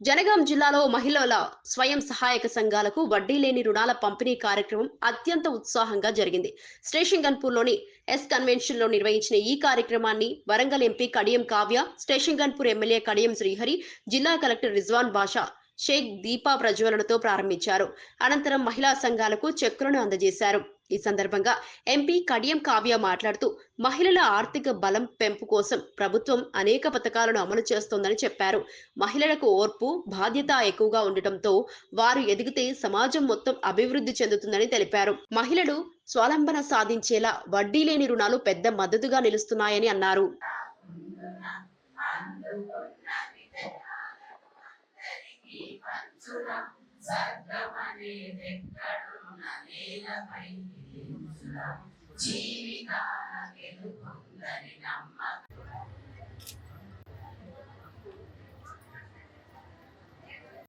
జనగాం జిల్లాలో మహిళల స్వయం సహాయక సంఘాలకు వడ్డీ లేని రుణాల పంపిణీ కార్యక్రమం అత్యంత ఉత్సాహంగా జరిగింది. స్టేషన్ గన్పూర్లోని ఎస్ కన్వెన్షన్లో నిర్వహించిన ఈ కార్యక్రమాన్ని Warangal MP Kadiyam Kavya station Ghanpur MLA Kadiyam Srihari జిల్లా కలెక్టర్ రిజ్వాన్ బాషా షేక్ దీపా ప్రజ్వలనతో ప్రారంభించారు. అనంతరం మహిళా సంఘాలకు చెక్కులను అందజేశారు. ఈ సందర్భంగా ఎంపీ కడియం కావ్య మాట్లాడుతూ మహిళల ఆర్థిక బలం పెంపు కోసం ప్రభుత్వం అనేక పథకాలను అమలు చేస్తోందని చెప్పారు. మహిళలకు ఓర్పు బాధ్యత ఎక్కువగా ఉండటంతో వారు ఎదిగితే సమాజం మొత్తం అభివృద్ధి చెందుతుందని తెలిపారు. మహిళలు స్వలంబన సాధించేలా వడ్డీ లేని రుణాలు పెద్ద మద్దతుగా నిలుస్తున్నాయని అన్నారు. జీవితాన గెలుపొందని నమ్మ.